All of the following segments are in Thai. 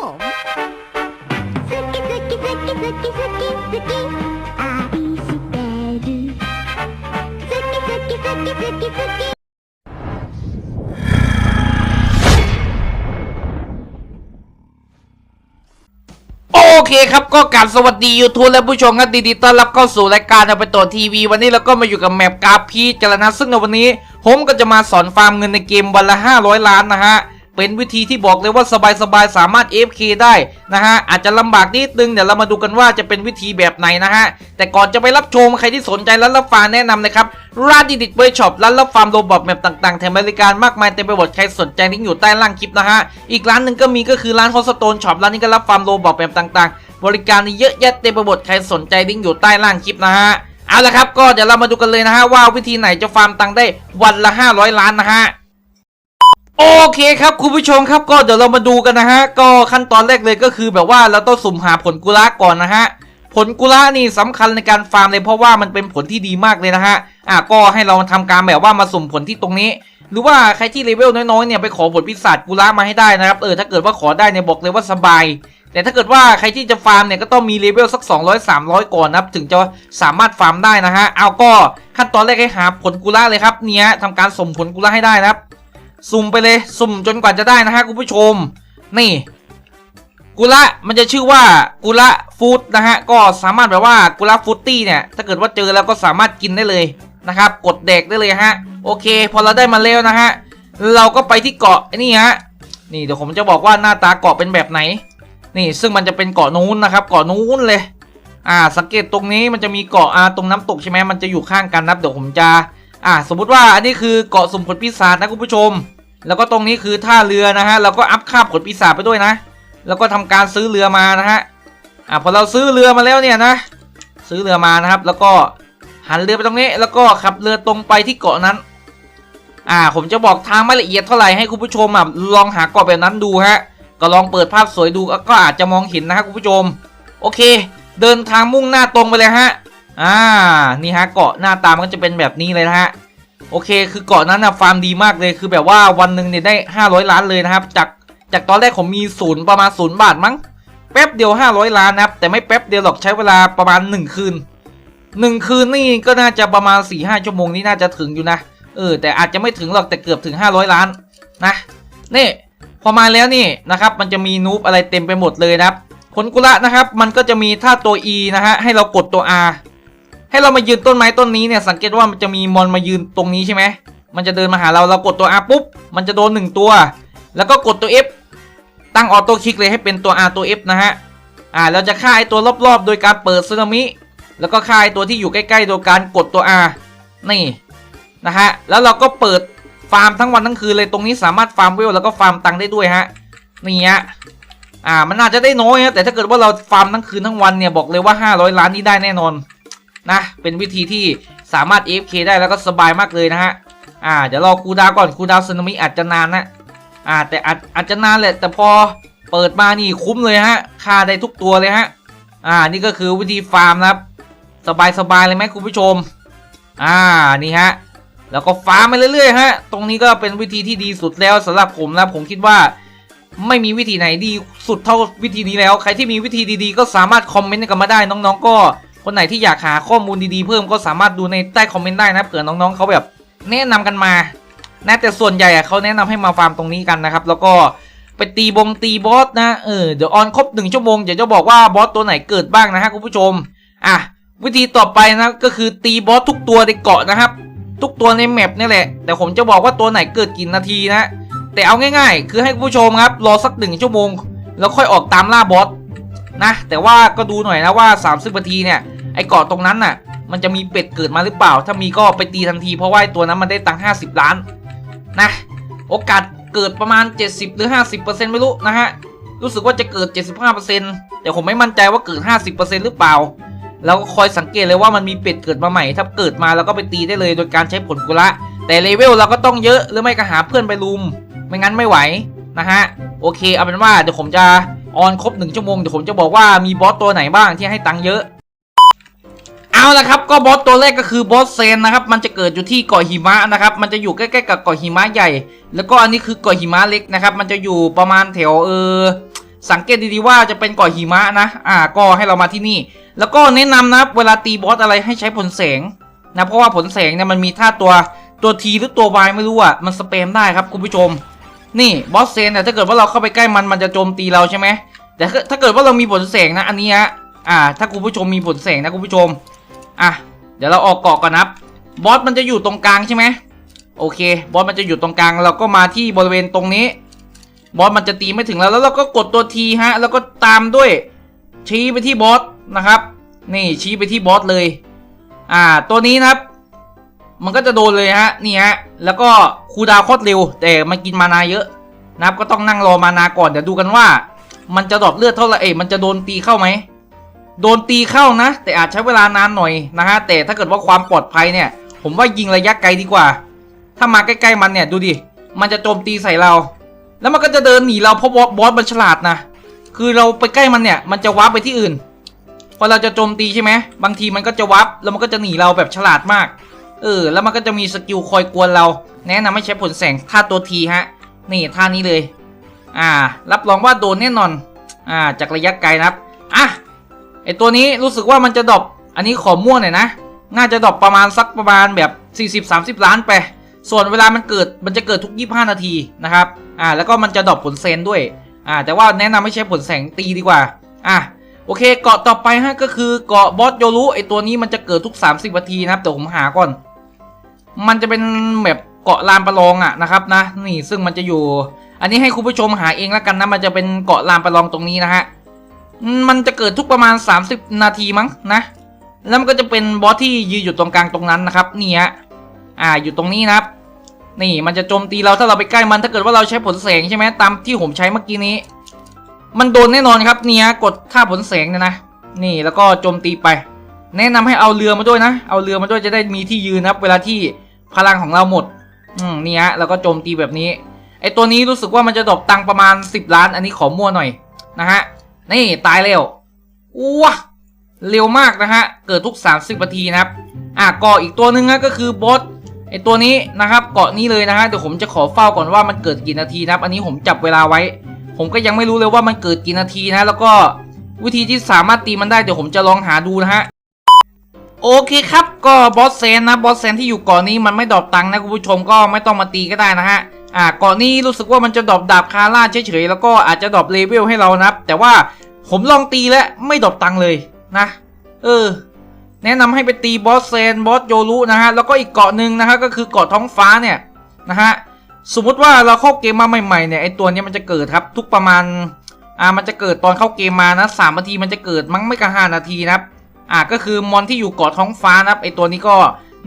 home. โอเคครับก็กลับสวัสดียูทูบและผู้ชมครับดีดีต้อนรับเข้าสู่รายการเอาไปต่อทีวี วันนี้เราก็มาอยู่กับแมปกาพีจรนะซึ่งในวันนี้ ผมก็จะมาสอนฟาร์มเงินในเกมวันละ 500 ล้านนะฮะ เป็นวิธีที่บอกเลยว่าสบายๆสามารถ AFK ได้นะฮะอาจจะลำบากนิดนึงเดี๋ยวเรามาดูกันว่าจะเป็นวิธีแบบไหนนะฮะแต่ก่อนจะไปรับชมใครที่สนใจร้านรับฟาร์แนะนำเลยครับร้านดิดิตเบย์ช็อปร้านรับฟาร์มโรบอทแมปต่างๆแถมบริการมากมายเต็มไปหมดใครสนใจลิงก์อยู่ใต้ล่างคลิปนะฮะอีกร้านหนึ่งก็มีก็คือร้านฮอสโตนช็อปร้านนี้ก็รับฟาร์มโรบอทแมปต่างๆ บริการนี่เยอะแยะเต็มไปหมดใครสนใจลิงก์อยู่ใต้ล่างคลิปนะฮะเอาละครับก็เดี๋ยวเรามาดูกันเลยนะฮะว่าวิธีไหนจะฟาร์มตังค์ได้วันละ 500 ล้านนะฮะ โอเคครับคุณผู้ชมครับก็เดี๋ยวเรามาดูกันนะฮะ ก็ขั้นตอนแรกเลยก็คือแบบว่าเราต้องสุ่มหาผลกุละก่อนนะฮะ ผลกุละนี่สำคัญในการฟาร์มเลยเพราะว่ามันเป็นผลที่ดีมากเลยนะฮะอะก็ให้เราทำการแบบว่ามาสุ่มผลที่ตรงนี้ หรือว่าใครที่เลเวลน้อยๆเนี่ยไปขอผลปีศาจกุละมาให้ได้นะครับเออถ้าเกิดว่าขอได้เนี่ยบอกเลยว่าสบาย แต่ถ้าเกิดว่าใครที่จะฟาร์มเนี่ยก็ต้องมีเลเวลสัก 200 300 ก่อนนะครับถึงจะสามารถฟาร์มได้นะฮะเอาก็ขั้นตอนแรกให้หาผลกุละเลยครับเนี่ยทำการสุ่มผลกุละให้ได้นะครับ สุ่มไปเลย สุ่มจนกว่าจะได้นะฮะคุณผู้ชม นี่กุละมันจะชื่อว่ากุละฟูดนะฮะก็สามารถแบบว่ากุละฟูดตี้เนี่ยถ้าเกิดว่าเจอแล้วก็สามารถกินได้เลยนะครับ กดเด็กได้เลยฮะโอเค พอเราได้มาแล้วนะฮะเราก็ไปที่เกาะไอ้นี่ฮะนี่เดี๋ยวผมจะบอกว่าหน้าตาเกาะเป็นแบบไหน นี่ซึ่งมันจะเป็นเกาะนู้นนะครับ เกาะนู้นเลย อ่า สังเกตตรงนี้มันจะมีเกาะอ่าตรงน้ำตกใช่ไหมมันจะอยู่ข้างกันนับเดี๋ยวผมจะ อ่าสมมุติว่าอันนี้คือเกาะสมผลปีศาจนะคุณผู้ชม แล้วก็ตรงนี้คือท่าเรือนะฮะเราก็อัพค่าผลปีศาจไปด้วยนะ แล้วก็ทำการซื้อเรือมานะฮะอ่าพอเราซื้อเรือมาแล้วเนี่ยนะ ซื้อเรือมานะครับ แล้วก็หันเรือไปตรงนี้ แล้วก็ขับเรือตรงไปที่เกาะนั้น อ่าผมจะบอกทางไม่ละเอียดเท่าไหร่ให้คุณผู้ชมอะลองหาเกาะแบบนั้นดูฮะก็ลองเปิดภาพสวยดูก็อาจจะมองเห็นนะฮะคุณผู้ชม โอเค เดินทางมุ่งหน้าตรงไปเลยฮะ อ่า นี่ฮะเกาะหน้าตามันก็จะเป็นแบบนี้เลยนะฮะ โอเค คือเกาะนั้นนะฟาร์มดีมากเลย คือแบบว่าวันหนึ่งเนี่ยได้ 500 ล้านเลยนะครับ จาก จากตอนแรกผมมีศูนย์ประมาณศูนย์บาทมั้ง แป๊บเดียว 500 ล้านนะครับ แต่ไม่แป๊บเดียวหรอกใช้เวลาประมาณ 1 คืน 1 คืนนี่ก็น่าจะประมาณ 4-5ชั่วโมงนี่น่าจะถึงอยู่นะ เออ แต่อาจจะไม่ถึงหรอก แต่เกือบถึง 500 ล้านนะ นี่พอมาแล้วนี่นะครับ มันจะมีนูบอะไรเต็มไปหมดเลยนะครับผลกุละนะครับ มันก็จะมีถ้าตัว E นะฮะ ให้เรากดตัว R ให้เรามายืนต้นไม้ต้นนี้เนี่ยสังเกตว่ามันจะมีมอนมายืนตรงนี้ใช่ไหมมันจะเดินมาหาเราเรากดตัว R ปุ๊บมันจะโดนหนึ่งตัว แล้วก็กดตัว F ตั้งออโต้คลิกเลยให้เป็นตัว R ตัว F นะฮะอ่าเราจะฆ่าไอตัวรอบๆ โดยการเปิดซึนามิแล้วก็ฆ่าไอตัวที่อยู่ใกล้ๆโดยการกดตัว R นี่นะฮะแล้วเราก็เปิดฟาร์มทั้งวันทั้งคืนเลยตรงนี้สามารถฟาร์มเวลแล้วก็ฟาร์มตังค์ได้ด้วยฮะนี่ฮะอ่ามันน่าจะได้น้อยนะแต่ถ้าเกิดว่าเราฟาร์มทั้งคืนทั้งวันเนี่ยบอกเลยว่า 500 ล้านนี่ได้แน่นอน นะ เป็นวิธีที่สามารถ AFK ได้แล้วก็สบายมากเลยนะฮะ อ่า เดี๋ยวรอคูดาวก่อนคูดาวน์ซึนามิอาจจะนานนะ อ่า แต่อาจอาจจะนานแหละ แต่พอเปิดมานี่คุ้มเลยฮะค่าได้ทุกตัวเลยฮะ อ่า นี่ก็คือวิธีฟาร์มนะครับ สบายสบายเลยไหมคุณผู้ชม อ่า นี่ฮะ แล้วก็ฟาร์มไปเรื่อยๆฮะ ตรงนี้ก็เป็นวิธีที่ดีสุดแล้วสำหรับผมนะ ผมคิดว่าไม่มีวิธีไหนดีสุดเท่าวิธีนี้แล้ว ใครที่มีวิธีดีๆ ก็สามารถคอมเมนต์กันมาได้น้องๆก็ คนไหนที่อยากหาข้อมูลดีๆเพิ่มก็สามารถดูในใต้คอมเมนต์ได้นะเผื่อน้องๆเขาแบบแนะนำกันมานะแต่ส่วนใหญ่เขาแนะนำให้มาฟาร์มตรงนี้กันนะครับ แล้วก็ไปตีบงตีบอสนะเออเดี๋ยวออนครบหนึ่งชั่วโมงเดี๋ยวจะบอกว่าบอสตัวไหนเกิดบ้างนะฮะคุณผู้ชมอะวิธีต่อไปนะก็คือตีบอสทุกตัวในเกาะนะครับ ทุกตัวในแมปนี่แหละ แต่ผมจะบอกว่าตัวไหนเกิดกี่นาทีนะแต่เอาง่าย ๆ คือให้คุณผู้ชมครับรอสักหนึ่งชั่วโมง แล้วค่อยออกตามล่าบอสนะแต่ว่าก็ดูหน่อยนะว่า 30นาทีเนี่ย ไอเกาะตรงนั้นน่ะ มันจะมีเป็ดเกิดมาหรือเปล่า ถ้ามีก็ไปตีทันทีเพราะว่าตัวนั้นมันได้ตังค์50ล้านนะโอกาสเกิดประมาณ 70 หรือ 50%ไม่รู้นะฮะ รู้สึกว่าจะเกิด 75%แต่ผมไม่มั่นใจว่าเกิด 50%หรือเปล่าแล้วก็คอยสังเกตเลยว่ามันมีเป็ดเกิดมาใหม่ ถ้าเกิดมาเราก็ไปตีได้เลยโดยการใช้ผลกุละ แต่เลเวลเราก็ต้องเยอะหรือไม่ก็หาเพื่อนไปลุม ไม่งั้นไม่ไหวนะฮะ โอเคเอาเป็นว่าเดี๋ยวผมจะออนครบหนึ่งชั่วโมงเดี๋ยวผมจะบอกว่ามีบอสตัวไหนบ้างที่ให้ตังค์เยอะ เอาละครับก็บอสตัวแรกก็คือบอสเซนนะครับมันจะเกิดอยู่ที่เกาะหิมะนะครับมันจะอยู่ใกล้ๆกับเกาะหิมะใหญ่ แล้วก็อันนี้คือเกาะหิมะเล็กนะครับมันจะอยู่ประมาณแถวเออสังเกตดีๆว่าจะเป็นเกาะหิมะนะอ่าก็ให้เรามาที่นี่ แล้วก็แนะนำนะครับเวลาตีบอสอะไรให้ใช้ผลแสงนะเพราะว่าผลแสงเนี่ยมันมีท่าตัวตัวทีหรือตัววายไม่รู้อะมันสเปมได้ครับคุณผู้ชม นี่บอสเซนเนี่ยถ้าเกิดว่าเราเข้าไปใกล้มันมันจะโจมตีเราใช่ไหมแต่ถ้าเกิดว่าเรามีผลแสงนะอันนี้ฮะอ่า ถ้าคุณผู้ชมมีผลแสงนะคุณผู้ชม อะ เดี๋ยวเราออกเกาะก่อนนะครับบอสมันจะอยู่ตรงกลางใช่ไหมโอเค บอสมันจะอยู่ตรงกลาง เราก็มาที่บริเวณตรงนี้ บอสมันจะตีไม่ถึงแล้วแล้วเราก็กดตัวทีฮะ แล้วก็ตามด้วย ชี้ไปที่บอสนะครับ นี่ชี้ไปที่บอสเลย อ่า ตัวนี้นะครับ มันก็จะโดนเลยฮะ นี่ฮะ แล้วก็คูดาวโคตรเร็ว แต่มันกินมานาเยอะนะครับ ก็ต้องนั่งรอมานาก่อน เดี๋ยวดูกันว่า มันจะดรอปเลือดเท่าไหร่ เอ้ยมันจะโดนตีเข้าไหม โดนตีเข้านะ แต่อาจใช้เวลานานหน่อยนะฮะแต่ถ้าเกิดว่าความปลอดภัยเนี่ย ผมว่ายิงระยะไกลดีกว่า ถ้ามาใกล้ๆมันเนี่ยดูดิมันจะโจมตีใส่เรา แล้วมันก็จะเดินหนีเราเพราะบอสมันฉลาดนะคือเราไปใกล้มันเนี่ยมันจะวาร์ปไปที่อื่นพอเราจะโจมตีใช่ไหมบางทีมันก็จะวาร์ปแล้วมันก็จะหนีเราแบบฉลาดมาก เออ แล้วมันก็จะมีสกิลคอยกวนเรา แนะนำให้ใช้ผลแสงท่าตัวทีฮะ นี่ท่านี้เลย อ่า รับรองว่าโดนแน่นอน อ่า จากระยะไกลนะครับ อะ ไอตัวนี้รู้สึกว่ามันจะดรอปอันนี้ขอม่วงหน่อยนะ น่าจะดรอปประมาณสักประมาณแบบ 40-30 ล้านไป ส่วนเวลามันเกิดมันจะเกิดทุก 25 นาทีนะครับ อ่า แล้วก็มันจะดรอปผลเซนด้วย อ่า แต่ว่าแนะนำไม่ใช้ผลแสงตีดีกว่า อะ โอเค เกาะต่อไปฮะก็คือเกาะบอสโยรุไอตัวนี้มันจะเกิดทุก 30 นาทีนะครับแต่ผมหาก่อน มันจะเป็นแบบเกาะลานประลองอะนะครับนะ นี่ซึ่งมันจะอยู่ อันนี้ให้คุณผู้ชมหาเองแล้วกันนะ มันจะเป็นเกาะลานประลองตรงนี้นะฮะ มันจะเกิดทุกประมาณ 30 นาทีมั้งนะ แล้วมันก็จะเป็นบอสที่ยืนอยู่ตรงกลางตรงนั้นนะครับนี่ฮะอ่าอยู่ตรงนี้นะครับ นี่มันจะโจมตีเราถ้าเราไปใกล้มันถ้าเกิดว่าเราใช้ผลแสงใช่ไหมตามที่ผมใช้เมื่อกี้นี้ มันโดนแน่นอนครับเนี่ยกดค่าผลแสงเนี่ยนะ นี่แล้วก็โจมตีไป แนะนำให้เอาเรือมาด้วยนะ เอาเรือมาด้วยจะได้มีที่ยืนครับ เวลาที่พลังของเราหมด อืมนี่ฮะแล้วก็โจมตีแบบนี้ไอตัวนี้รู้สึกว่ามันจะดรอปตังประมาณ 10 ล้าน อันนี้ขอมั่วหน่อยนะฮะ นี่ตายเร็วว้าเร็วมากนะฮะ เกิดทุก 30นาทีนะครับ อะเกาะอีกตัวหนึ่งนะก็คือบอสไอตัวนี้นะครับเกาะนี้เลยนะฮะเดี๋ยวผมจะขอเฝ้าก่อนว่ามันเกิดกี่นาทีนะครับ อันนี้ผมจับเวลาไว้ ผมก็ยังไม่รู้เลยว่ามันเกิดกี่นาทีนะ แล้วก็วิธีที่สามารถตีมันได้เดี๋ยวผมจะลองหาดูนะฮะโอเคครับก็บอสเซนนะบอสเซนที่อยู่กาะนี้มันไม่ดรอปตังค์นะคุณผู้ชมก็ไม่ต้องมาตีก็ได้นะฮะ อ่าเกาะนี้รู้สึกว่ามันจะดรอปดาบคาร่าเฉยๆแล้วก็อาจจะดรอปเลเวลให้เรานะครับ แต่ว่าผมลองตีแล้วไม่ดรอปตังค์เลยนะ เออ แนะนำให้ไปตีบอสเซนบอสโยรุนะฮะแล้วก็อีกเกาะหนึ่งนะฮะก็คือเกาะท้องฟ้าเนี่ยนะฮะสมมุติว่าเราเข้าเกมมาใหม่ๆเนี่ยไอตัวนี้มันจะเกิดครับ ทุกประมาณอ่ามันจะเกิดตอนเข้าเกมมานะสามนาทีมันจะเกิดมั้งไม่ก็ห้านาทีนะครับอ่าก็คือมอนที่อยู่เกาะท้องฟ้านะครับไอตัวนี้ก็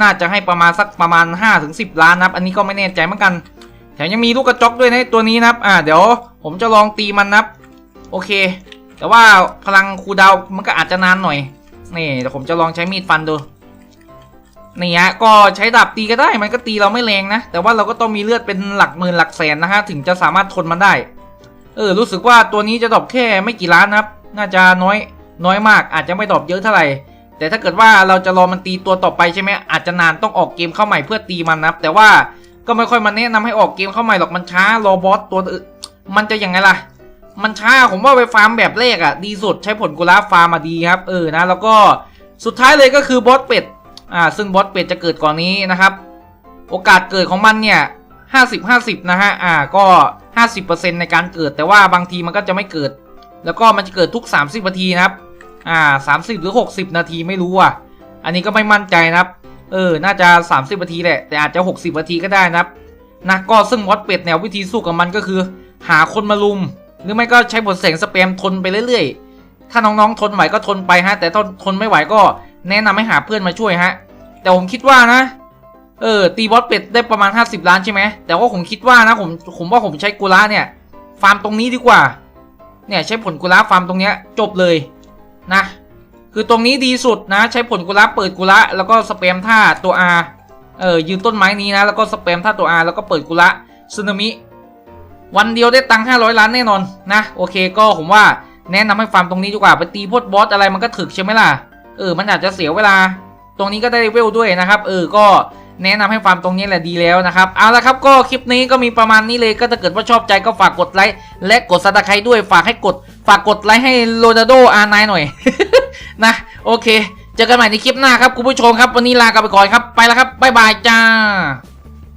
น่าจะให้ประมาณสักประมาณ5ถึง10 ล้านนะครับ อันนี้ก็ไม่แน่ใจเหมือนกัน แถมยังมีลูกกระจกด้วยนะตัวนี้นะครับ อ่าเดี๋ยวผมจะลองตีมันนะครับ โอเค แต่ว่าพลังคูดาวมันก็อาจจะนานหน่อย นี่เดี๋ยวผมจะลองใช้มีดฟันดู นี่ฮะก็ใช้ดาบตีก็ได้ มันก็ตีเราไม่แรงนะ แต่ว่าเราก็ต้องมีเลือดเป็นหลักหมื่นหลักแสนนะฮะ ถึงจะสามารถทนมันได้ เออ รู้สึกว่าตัวนี้จะดรอปแค่ไม่กี่ล้านนะครับ น่าจะน้อยน้อยมาก อาจจะไม่ดรอปเยอะเท่าไหร่แต่ถ้าเกิดว่าเราจะรอมันตีตัวต่อไปใช่ไหมอาจจะนานต้องออกเกมเข้าใหม่เพื่อตีมันนะครับ แต่ว่า ก็ไม่ค่อยมาแนะนำให้ออกเกมเข้าใหม่หรอกมันช้ารอบอสตัวอื่นมันจะยังไงล่ะ มันช้าผมว่าไปฟาร์มแบบแรกอะดีสุดใช้ผลกุลาฟาร์มมาดีครับ เออนะ แล้วก็สุดท้ายเลยก็คือบอสเป็ดอ่าซึ่งบอสเป็ดจะเกิดก่อนนี้นะครับ โอกาสเกิดของมันเนี่ยห้าสิบห้าสิบนะฮะอ่าก็ห้าสิบเปอร์เซ็นตในการเกิดแต่ว่าบางทีมันก็จะไม่เกิด แล้วก็มันจะเกิดทุกสามสิบนาทีนะครับอ่าสามสิบหรือหกสิบนาทีไม่รู้อะ อันนี้ก็ไม่มั่นใจนะครับ เออ น่าจะสามสิบนาทีแหละ แต่อาจจะหกสิบนาทีก็ได้นะครับนะก็ซึ่งบอสเป็ดแนววิธีสู้กับมันก็คือ หาคนมาลุม หรือไม่ก็ใช้บทเสียงสแปมทนไปเรื่อยๆ ถ้าน้องๆทนไหวก็ทนไปฮะ แต่ถ้าทนไม่ไหวก็แนะนำให้หาเพื่อนมาช่วยฮะ แต่ผมคิดว่านะ เออ ตีบอสเป็ดได้ประมาณ 50 ล้านใช่ไหม แต่ว่าผมคิดว่านะผมผมว่าผมใช้กุล่าเนี่ย ฟาร์มตรงนี้ดีกว่า เนี่ยใช้ผลกุล่าฟาร์มตรงเนี้ยจบเลยนะ คือตรงนี้ดีสุดนะ ใช้ผลกุละเปิดกุละแล้วก็สเปมท่าตัว R เออยืนต้นไม้นี้นะ แล้วก็สเปมท่าตัว R แล้วก็เปิดกุละซึนามิ วันเดียวได้ตังค์500 ล้านแน่นอนนะ โอเคก็ผมว่าแนะนำให้ฟาร์มตรงนี้ดีกว่าไปตีพวกบอสอะไรมันก็ถึกใช่ไหมล่ะเออมันอาจจะเสียเวลา ตรงนี้ก็ได้เลเวลด้วยนะครับ เออก็ แนะนำให้ฟาร์มตรงนี้แหละดีแล้วนะครับเอาละครับก็คลิปนี้ก็มีประมาณนี้เลยก็ถ้าเกิดว่าชอบใจก็ฝากกดไลค์และกดซับสไครต์ด้วยฝากให้กด ฝากกดไลค์ให้โรนัลโดอาร์ไนหน่อยนะโอเค เจอกันใหม่ในคลิปหน้าครับคุณผู้ชมครับ วันนี้ลากันไปก่อนครับไปแล้วครับบ๊ายบายจ้า